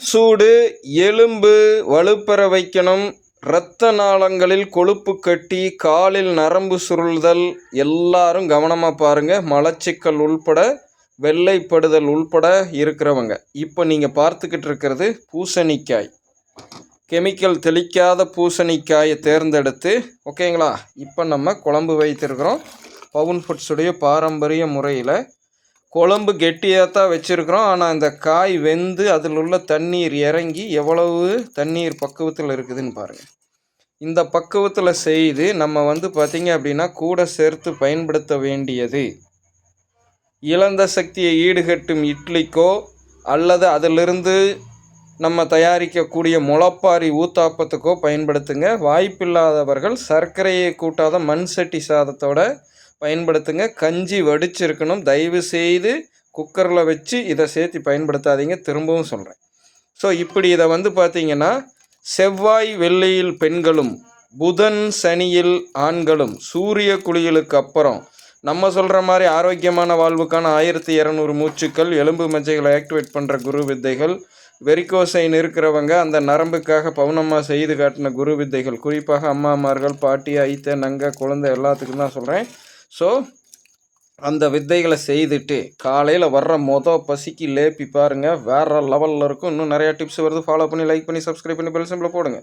சூடு எலும்பு வலுப்பெற வைக்கணும். இரத்த நாளங்களில் கொழுப்பு கட்டி காலில் நரம்பு சுருள்தல் எல்லாரும் கவனமாக பாருங்கள் மலச்சிக்கல் உள்பட வெள்ளைப்படுதல் உள்பட இருக்கிறவங்க. இப்போ நீங்கள் பார்த்துக்கிட்டு இருக்கிறது பூசணிக்காய். கெமிக்கல் தெளிக்காத பூசணிக்காயை தேர்ந்தெடுத்து ஓகேங்களா? இப்போ நம்ம குழம்பு வைத்திருக்கிறோம். பவுன் ஃபுட்ஸுடைய பாரம்பரிய முறையில் குழம்பு கெட்டியாக தான் வச்சுருக்குறோம். ஆனால் அந்த காய் வெந்து அதில் உள்ள தண்ணீர் இறங்கி எவ்வளவு தண்ணீர் பக்குவத்தில் இருக்குதுன்னு பாருங்கள் இந்த பக்குவத்தில் செய்து நம்ம வந்து பார்த்திங்க அப்படின்னா கூட சேர்த்து பயன்படுத்த வேண்டியது. இழந்த சக்தியை ஈடுகட்டும் இட்லிக்கோ அல்லது அதிலிருந்து நம்ம தயாரிக்கக்கூடிய முளப்பாரி ஊத்தாப்பத்துக்கோ பயன்படுத்துங்க. வாய்ப்பில்லாதவர்கள் சர்க்கரையை கூட்டாத மண் சட்டி சாதத்தோட பயன்படுத்துங்க. கஞ்சி வடிச்சிருக்கணும். தயவு செய்து குக்கரில் வச்சு இதை சேர்த்து பயன்படுத்தாதீங்க. திரும்பவும் சொல்கிறேன் ஸோ இப்படி இதை வந்து பார்த்தீங்கன்னா செவ்வாய் வெள்ளியில் பெண்களும் புதன் சனியில் ஆண்களும் சூரிய குளியலுக்கு அப்புறம் நம்ம சொல்கிற மாதிரி ஆரோக்கியமான வாழ்வுக்கான ஆயிரத்தி இரநூறு மூச்சுக்கள் எலும்பு மஜ்ஜைகளை ஆக்டிவேட் பண்ணுற குரு வித்தைகள் வெறிக்கோசைன் இருக்கிறவங்க அந்த நரம்புக்காக பவுனமாக செய்து காட்டின குரு வித்தைகள் குறிப்பாக அம்மாமார்கள் பாட்டி ஐத்த நங்க குழந்தை எல்லாத்துக்கும் தான் சொல்கிறேன் ஸோ அந்த வித்தைகளை செய்துட்டு காலையில் வர்ற மொதல் பசிக்கு லேப்பி பாருங்கள் வேறு லெவலில் இருக்கும். இன்னும் நிறையா டிப்ஸ் வருது. ஃபாலோ பண்ணி லைக் பண்ணி சப்ஸ்கிரைப் பண்ணி பெல் சிம்பிளை போடுங்க.